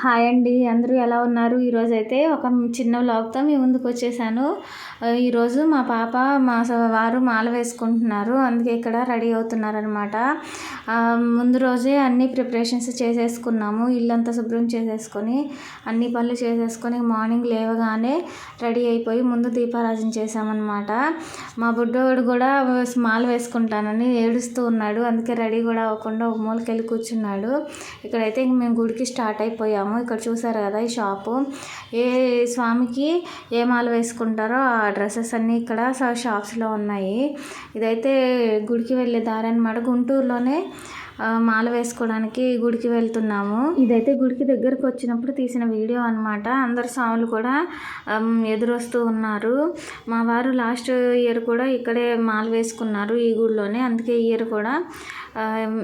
Hi అండి అందరూ ఎలా ఉన్నారు? ఈరోజు అయితే ఒక చిన్న వ్లాగ్తో మీ ముందుకు వచ్చేసాను. ఈరోజు మా పాప మా వారు మాల వేసుకుంటున్నారు. అందుకే ఇక్కడ రెడీ అవుతున్నారనమాట ముందు రోజే అన్ని ప్రిపరేషన్స్ చేసేసుకున్నాము. ఇల్లంతా శుభ్రం చేసేసుకొని అన్ని పనులు చేసేసుకొని మార్నింగ్ లేవగానే రెడీ అయిపోయి ముందు దీపారాజన చేసామన్నమాట మా బుడ్డోడు కూడా మాల వేసుకుంటానని ఏడుస్తూ ఉన్నాడు. అందుకే రెడీ కూడా అవ్వకుండా ఒక మూలకెళ్ళి కూర్చున్నాడు. ఇక్కడైతే ఇంక మేము గుడికి స్టార్ట్ అయిపోయాము. ఇక్కడ చూసారు కదా ఈ షాపు. ఏ స్వామికి ఏ మాల వేసుకుంటారో ఆ డ్రెస్సెస్ అన్నీ ఇక్కడ షాప్స్లో ఉన్నాయి. ఇదైతే గుడికి వెళ్ళే దారి అనమాట గుంటూరులోనే మాల వేసుకోవడానికి గుడికి వెళ్తున్నాము. ఇదైతే గుడికి దగ్గరకు వచ్చినప్పుడు తీసిన వీడియో అన్నమాట. అందరు స్వాములు కూడా ఎదురొస్తూ ఉన్నారు. మా వారు లాస్ట్ ఇయర్ కూడా ఇక్కడే మాల వేసుకున్నారు ఈ గుడిలోనే. అందుకే ఈ ఇయర్ కూడా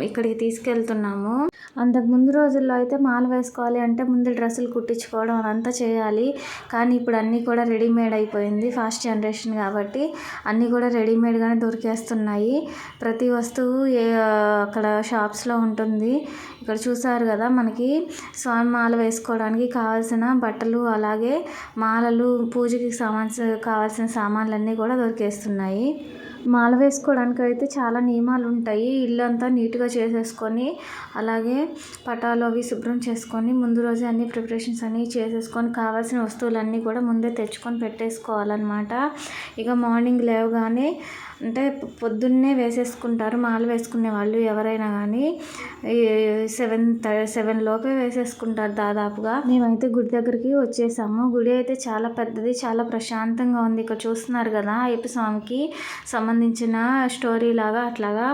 ఇక్కడికి తీసుకెళ్తున్నాము. అంతకు ముందు రోజుల్లో అయితే మాల వేసుకోవాలి అంటే ముందు డ్రెస్సులు కుట్టించుకోవడం అదంతా చేయాలి. కానీ ఇప్పుడు అన్నీ కూడా రెడీమేడ్ అయిపోయింది ఫాస్ట్ జనరేషన్ కాబట్టి అన్నీ కూడా రెడీమేడ్గానే దొరికేస్తున్నాయి. ప్రతి వస్తువు ఏ అక్కడ షాప్స్లో ఉంటుంది. ఇక్కడ చూసారు కదా మనకి స్వామి మాల వేసుకోవడానికి కావాల్సిన బట్టలు అలాగే మాలలు పూజకి సామాన్ కావాల్సిన సామాన్లు అన్నీ కూడా దొరికేస్తున్నాయి. మాల వేసుకోవడానికి అయితే చాలా నియమాలు ఉంటాయి ఇల్లు అంతా నీట్గా చేసేసుకొని అలాగే పటాలు అవి శుభ్రం చేసుకొని ముందు రోజే అన్ని ప్రిపరేషన్స్ అన్నీ చేసేసుకొని కావాల్సిన వస్తువులన్నీ కూడా ముందే తెచ్చుకొని పెట్టేసుకోవాలన్నమాట. ఇక మార్నింగ్ లేవగానే అంటే పొద్దున్నే వేసేసుకుంటారు. మాల వేసుకునే వాళ్ళు ఎవరైనా కానీ సెవెన్ సెవెన్ లోపే వేసేసుకుంటారు దాదాపుగా. మేమైతే గుడి దగ్గరికి వచ్చేసాము. గుడి అయితే చాలా పెద్దది చాలా ప్రశాంతంగా ఉంది. ఇక్కడ చూస్తున్నారు కదా అయ్యప్ప స్వామికి సంబంధించిన స్టోరీ లాగా అట్లాగా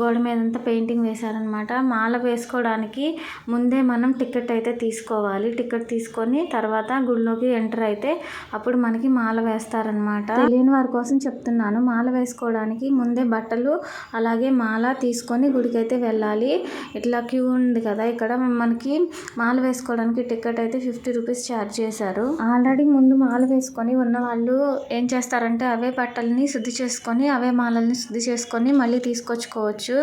గోడ మీదంతా పెయింటింగ్ వేశారనమాట మాల వేసుకోవడానికి ముందే మనం టికెట్ అయితే తీసుకోవాలి. టికెట్ తీసుకొని తర్వాత గుడిలోకి ఎంటర్ అయితే అప్పుడు మనకి మాల వేస్తారనమాట తెలియని వారి కోసం చెప్తున్నాను. మాల వేసుకో వేసుకోవడానికి ముందే బట్టలు అలాగే మాల తీసుకొని గుడికి అయితే వెళ్ళాలి. ఇట్లా క్యూ ఉంది కదా ఇక్కడ మనకి మాల వేసుకోవడానికి టికెట్ అయితే ఫిఫ్టీ రూపీస్ ఛార్జ్ చేశారు. ఆల్రెడీ ముందు మాల వేసుకొని ఉన్న వాళ్ళు ఏం చేస్తారంటే అవే బట్టల్ని శుద్ధి చేసుకొని అవే మాలల్ని శుద్ధి చేసుకొని మళ్ళీ తీసుకొచ్చుకోవచ్చు.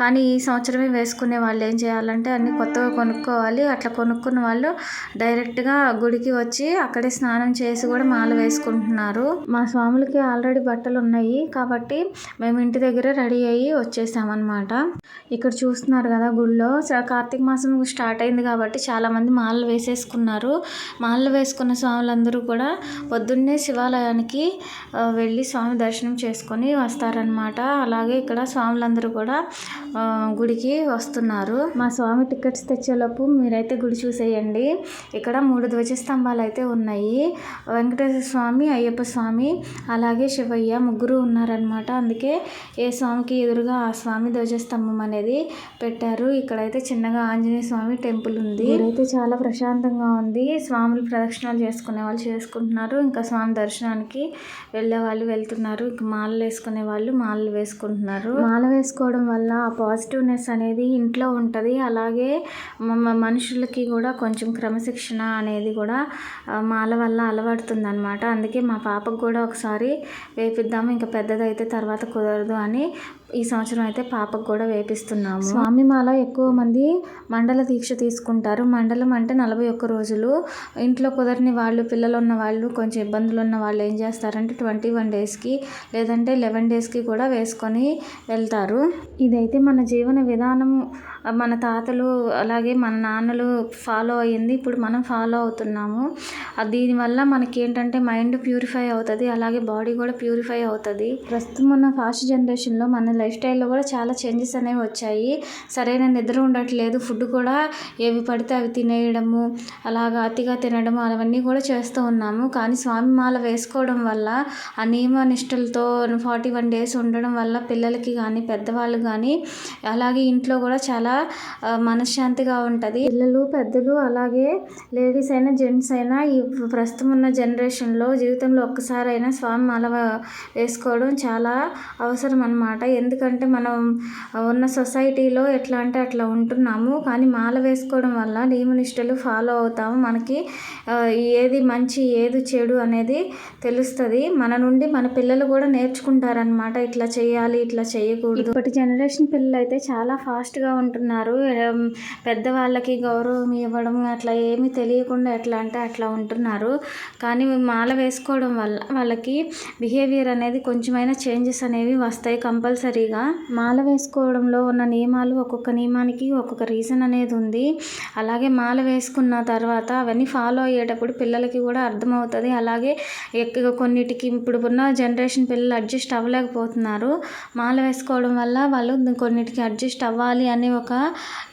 కానీ ఈ సంవత్సరమే వేసుకునే వాళ్ళు ఏం చేయాలంటే అన్ని కొత్తగా కొనుక్కోవాలి. అట్లా కొనుక్కున్న వాళ్ళు డైరెక్ట్గా గుడికి వచ్చి అక్కడే స్నానం చేసి కూడా మాల వేసుకుంటున్నారు. మా స్వాములకి ఆల్రెడీ బట్టలు ఉన్నాయి కాబట్టి మేము ఇంటి దగ్గర రెడీ అయ్యి వచ్చేసామన్నమాట. ఇక్కడ చూస్తున్నారు కదా గుళ్ళో. కార్తీక మాసం స్టార్ట్ అయింది కాబట్టి చాలా మంది మాలలు వేసేసుకున్నారు. మాలలు వేసుకున్న స్వాములందరూ కూడా పొద్దున్నే శివాలయానికి వెళ్ళి స్వామి దర్శనం చేసుకొని వస్తారనమాట అలాగే ఇక్కడ స్వాములందరూ కూడా గుడికి వస్తున్నారు. మా స్వామి టికెట్స్ తెచ్చేలోపు మీరైతే గుడి చూసేయండి. ఇక్కడ మూడు ధ్వజస్తంభాలు అయితే ఉన్నాయి. వెంకటేశ్వర స్వామి అయ్యప్ప స్వామి అలాగే శివయ్య ముగ్గురు ఉన్నారనమాట అందుకే ఏ స్వామికి ఎదురుగా ఆ స్వామి ధ్వజస్తంభం అనేది పెట్టారు. ఇక్కడైతే చిన్నగా ఆంజనేయ స్వామి టెంపుల్ ఉంది. ఇక్కడైతే చాలా ప్రశాంతంగా ఉంది. స్వాములు ప్రదక్షిణాలు చేసుకునే వాళ్ళు చేసుకుంటున్నారు. ఇంకా స్వామి దర్శనానికి వెళ్ళే వాళ్ళు వెళ్తున్నారు. ఇంకా మాలలు వేసుకునే వాళ్ళు మాలలు వేసుకుంటున్నారు. మాల వేసుకోవడం వల్ల ఆ పాజిటివ్నెస్ అనేది ఇంట్లో ఉంటుంది. అలాగే మనుషులకి కూడా కొంచెం క్రమశిక్షణ అనేది కూడా మాల వల్ల అలవడుతుంది అనమాట అందుకే మా పాపకు కూడా ఒకసారి వేపిద్దాము ఇంకా పెద్దదైతే తర్వాత కుదరదు అని ఈ సంవత్సరం అయితే పాపకు కూడా వేపిస్తున్నాము. స్వామి మాల ఎక్కువ మంది మండల దీక్ష తీసుకుంటారు. మండలం అంటే నలభై ఒక్క రోజులు. ఇంట్లో కుదరని వాళ్ళు పిల్లలు ఉన్న వాళ్ళు కొంచెం ఇబ్బందులు ఉన్న వాళ్ళు ఏం చేస్తారంటే ట్వంటీ వన్ డేస్కి లేదంటే లెవెన్ డేస్కి కూడా వేసుకొని వెళ్తారు. ఇదైతే మన జీవన విధానం మన తాతలు అలాగే మన నాన్నలు ఫాలో అయ్యింది. ఇప్పుడు మనం ఫాలో అవుతున్నాము. దీనివల్ల మనకి ఏంటంటే మైండ్ ప్యూరిఫై అవుతుంది. అలాగే బాడీ కూడా ప్యూరిఫై అవుతుంది. ప్రస్తుతం ఉన్న ఫాస్ట్ జనరేషన్లో మన లైఫ్ స్టైల్లో కూడా చాలా చేంజెస్ అనేవి వచ్చాయి. సరైన నిద్ర ఉండట్లేదు. ఫుడ్ కూడా ఏవి పడితే అవి తినేయడము అలాగా అతిగా తినడము అవన్నీ కూడా చేస్తూ ఉన్నాము. కానీ స్వామి మాల వేసుకోవడం వల్ల ఆ నియమ నిష్టలతో ఫార్టీ వన్ డేస్ ఉండడం వల్ల పిల్లలకి కానీ పెద్దవాళ్ళు కానీ అలాగే ఇంట్లో కూడా చాలా చాలా మనశ్శాంతిగా ఉంటుంది. పిల్లలు పెద్దలు అలాగే లేడీస్ అయినా జెంట్స్ అయినా ఈ ప్రస్తుతం ఉన్న జనరేషన్లో జీవితంలో ఒక్కసారైనా స్వామి మాల వేసుకోవడం చాలా అవసరం అన్నమాట. ఎందుకంటే మనం ఉన్న సొసైటీలో ఎట్లా అంటే అట్లా ఉంటున్నాము. కానీ మాల వేసుకోవడం వల్ల నియమనిష్టలు ఫాలో అవుతాము. మనకి ఏది మంచి ఏది చెడు అనేది తెలుస్తుంది. మన నుండి మన పిల్లలు కూడా నేర్చుకుంటారనమాట ఇట్లా చేయాలి ఇట్లా చేయకూడదు. ఇప్పటి జనరేషన్ పిల్లలు అయితే చాలా ఫాస్ట్గా ఉంటుంది ఉంటున్నారు పెద్దవాళ్ళకి గౌరవం ఇవ్వడం అట్లా ఏమీ తెలియకుండా ఎట్లా అంటే అట్లా ఉంటున్నారు. కానీ మాల వేసుకోవడం వల్ల వాళ్ళకి బిహేవియర్ అనేది కొంచెమైనా చేంజెస్ అనేవి వస్తాయి కంపల్సరీగా. మాల వేసుకోవడంలో ఉన్న నియమాలు ఒక్కొక్క నియమానికి ఒక్కొక్క రీజన్ అనేది ఉంది. అలాగే మాల వేసుకున్న తర్వాత అవన్నీ ఫాలో అయ్యేటప్పుడు పిల్లలకి కూడా అర్థమవుతుంది. అలాగే ఎక్కువ కొన్నిటికి ఇప్పుడు ఉన్న జనరేషన్ పిల్లలు అడ్జస్ట్ అవ్వలేకపోతున్నారు. మాల వేసుకోవడం వల్ల వాళ్ళు కొన్నిటికి అడ్జస్ట్ అవ్వాలి అనే ఒక ఒక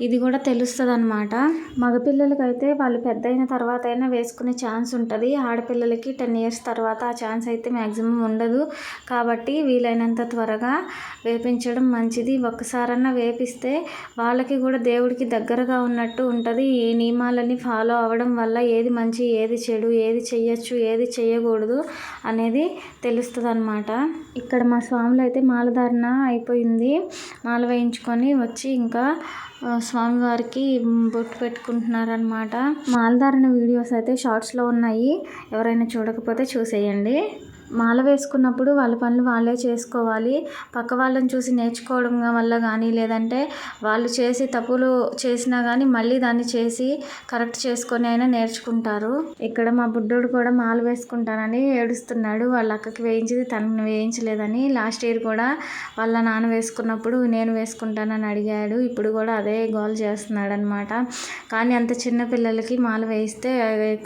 ఇది కూడా తెలుస్తుంది అనమాట మగపిల్లలకైతే వాళ్ళు పెద్ద అయిన తర్వాత అయినా వేసుకునే ఛాన్స్ ఉంటుంది. ఆడపిల్లలకి టెన్ ఇయర్స్ తర్వాత ఆ ఛాన్స్ అయితే మ్యాక్సిమం ఉండదు. కాబట్టి వీలైనంత త్వరగా వేపించడం మంచిది. ఒక్కసారన్నా వేపిస్తే వాళ్ళకి కూడా దేవుడికి దగ్గరగా ఉన్నట్టు ఉంటుంది. ఈ నియమాలన్నీ ఫాలో అవ్వడం వల్ల ఏది మంచి ఏది చెడు ఏది చెయ్యొచ్చు ఏది చేయకూడదు అనేది తెలుస్తుంది అనమాట ఇక్కడ మా స్వాములు అయితే మాలధారణ అయిపోయింది. మాల వేయించుకొని వచ్చి ఇంకా స్వామివారికి బొట్టు పెట్టుకుంటున్నారనమాట మాలధారణ వీడియోస్ అయితే షార్ట్స్లో ఉన్నాయి. ఎవరైనా చూడకపోతే చూసేయండి. మాల వేసుకున్నప్పుడు వాళ్ళ పనులు వాళ్ళే చేసుకోవాలి. పక్క వాళ్ళని చూసి నేర్చుకోవడం వల్ల కానీ లేదంటే వాళ్ళు చేసి తప్పులు చేసినా కానీ మళ్ళీ దాన్ని చేసి కరెక్ట్ చేసుకొని అయినా నేర్చుకుంటారు. ఇక్కడ మా బుడ్డోడు కూడా మాల వేసుకుంటానని ఏడుస్తున్నాడు. వాళ్ళ అక్కకి వేయించింది తనను వేయించలేదని. లాస్ట్ ఇయర్ కూడా వాళ్ళ నాన్న వేసుకున్నప్పుడు నేను వేసుకుంటానని అడిగాడు. ఇప్పుడు కూడా అదే గోల్ చేస్తున్నాడు అనమాట కానీ అంత చిన్న పిల్లలకి మాల వేయిస్తే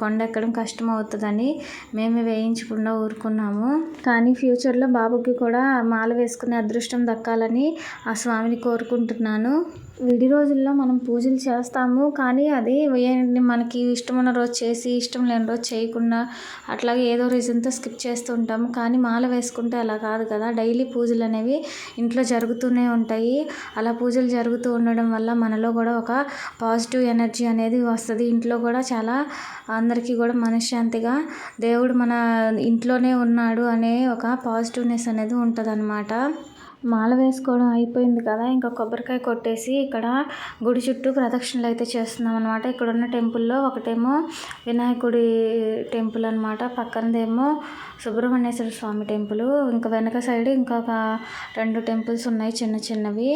కొండ ఎక్కడం కష్టం అవుతుందని మేమే వేయించకుండా ఊరుకున్నాము కానీ ఫ్యూచర్లో బాబుకి కూడా మాల వేసుకునే అదృష్టం దక్కాలని ఆ స్వామిని కోరుకుంటున్నాను. విడి రోజుల్లో మనం పూజలు చేస్తాము. కానీ అది ఏ- మనకి ఇష్టమైన రోజు చేసి ఇష్టం లేని రోజు చేయకుండా అట్లాగే ఏదో రీజన్తో స్కిప్ చేస్తూ ఉంటాము. కానీ మాల వేసుకుంటే అలా కాదు కదా. డైలీ పూజలు అనేవి ఇంట్లో జరుగుతూనే ఉంటాయి. అలా పూజలు జరుగుతూ ఉండడం వల్ల మనలో కూడా ఒక పాజిటివ్ ఎనర్జీ అనేది వస్తుంది. ఇంట్లో కూడా చాలా అందరికీ కూడా మనశ్శాంతిగా దేవుడు మన ఇంట్లోనే ఉన్నాడు అనే ఒక పాజిటివ్నెస్ అనేది ఉంటుంది మాల వేసుకోవడం అయిపోయింది కదా ఇంకా కొబ్బరికాయ కొట్టేసి ఇక్కడ గుడి చుట్టూ ప్రదక్షిణలు అయితే చేస్తున్నాం అనమాట ఇక్కడ ఉన్న టెంపుల్లో ఒకటేమో వినాయకుడి టెంపుల్ అనమాట పక్కనదేమో సుబ్రహ్మణ్యేశ్వర స్వామి టెంపుల్. ఇంకా వెనక సైడ్ ఇంకొక రెండు టెంపుల్స్ ఉన్నాయి చిన్న చిన్నవి.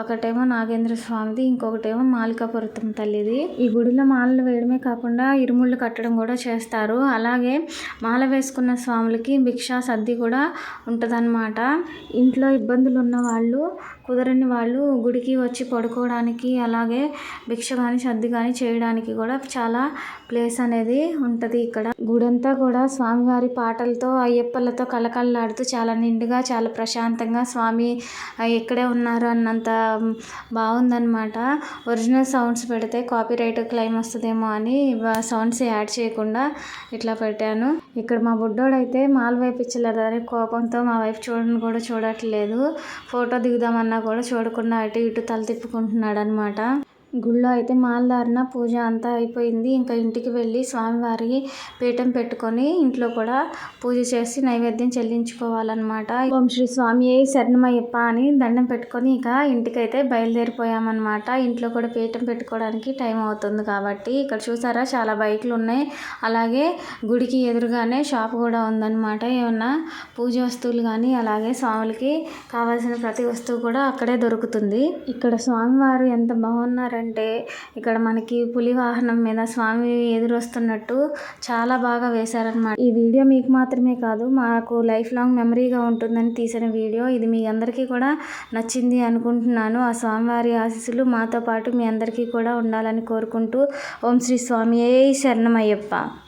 ఒకటేమో నాగేంద్ర స్వామిది ఇంకొకటేమో మాలికాపురతం తల్లిది. ఈ గుడిలో మాలలు వేయడమే కాకుండా ఇరుముళ్ళు కట్టడం కూడా చేస్తారు. అలాగే మాల వేసుకున్న స్వాములకి భిక్షా సద్ది కూడా ఉంటుందన్నమాట. ఇంట్లో ఇబ్బందులు ఉన్న వాళ్ళు కుదరని వాళ్ళు గుడికి వచ్చి పడుకోవడానికి అలాగే భిక్ష కానీ సర్ది కానీ చేయడానికి కూడా చాలా ప్లేస్ అనేది ఉంటుంది ఇక్కడ. గుడంతా కూడా స్వామివారి పాటలతో అయ్యప్పలతో కలకలలాడుతూ చాలా నిండుగా చాలా ప్రశాంతంగా స్వామి ఇక్కడే ఉన్నారు అన్నంత బాగుందన్నమాట. ఒరిజినల్ సౌండ్స్ పెడితే కాపీరైట్ క్లైమ్ వస్తుందేమో అని సౌండ్స్ యాడ్ చేయకుండా ఇట్లా పెట్టాను. ఇక్కడ మా బుడ్డోడైతే వైపు ఇచ్చలేదని కోపంతో మా వైఫ్ చూడని కూడా చూడట్లేదు. ఫోటో దిగుదామన్నా కూడా చూడకుండా అటు ఇటు తల తిప్పుకుంటున్నాడు అనమాట గుళ్ళో అయితే మాలధారణ పూజ అంతా అయిపోయింది. ఇంకా ఇంటికి వెళ్ళి స్వామివారి పీఠం పెట్టుకొని ఇంట్లో కూడా పూజ చేసి నైవేద్యం చెల్లించుకోవాలన్నమాట. ఓం శ్రీ స్వామి శరణమయ్యప్ప అని దండం పెట్టుకొని ఇక ఇంటికైతే బయలుదేరిపోయామన్నమాట. ఇంట్లో కూడా పీఠం పెట్టుకోవడానికి టైం అవుతుంది కాబట్టి ఇక్కడ చూసారా చాలా బైకులు ఉన్నాయి. అలాగే గుడికి ఎదురుగానే షాప్ కూడా ఉందన్నమాట. ఏమన్నా పూజ వస్తువులు కానీ అలాగే స్వాములకి కావాల్సిన ప్రతి వస్తువు కూడా అక్కడే దొరుకుతుంది. ఇక్కడ స్వామివారు ఎంత బాగున్నారంటే ఇక్కడ మనకి పులి వాహనం మీద స్వామి ఎదురొస్తున్నట్టు చాలా బాగా వేశారనమాట ఈ వీడియో మీకు మాత్రమే కాదు మాకు లైఫ్ లాంగ్ మెమరీగా ఉంటుందని తీసిన వీడియో. ఇది మీ అందరికీ కూడా నచ్చింది అనుకుంటున్నాను. ఆ స్వామివారి ఆశీస్సులు మాతో పాటు మీ అందరికీ కూడా ఉండాలని కోరుకుంటూ ఓం శ్రీ స్వామి ఏ శరణమయ్యప్ప.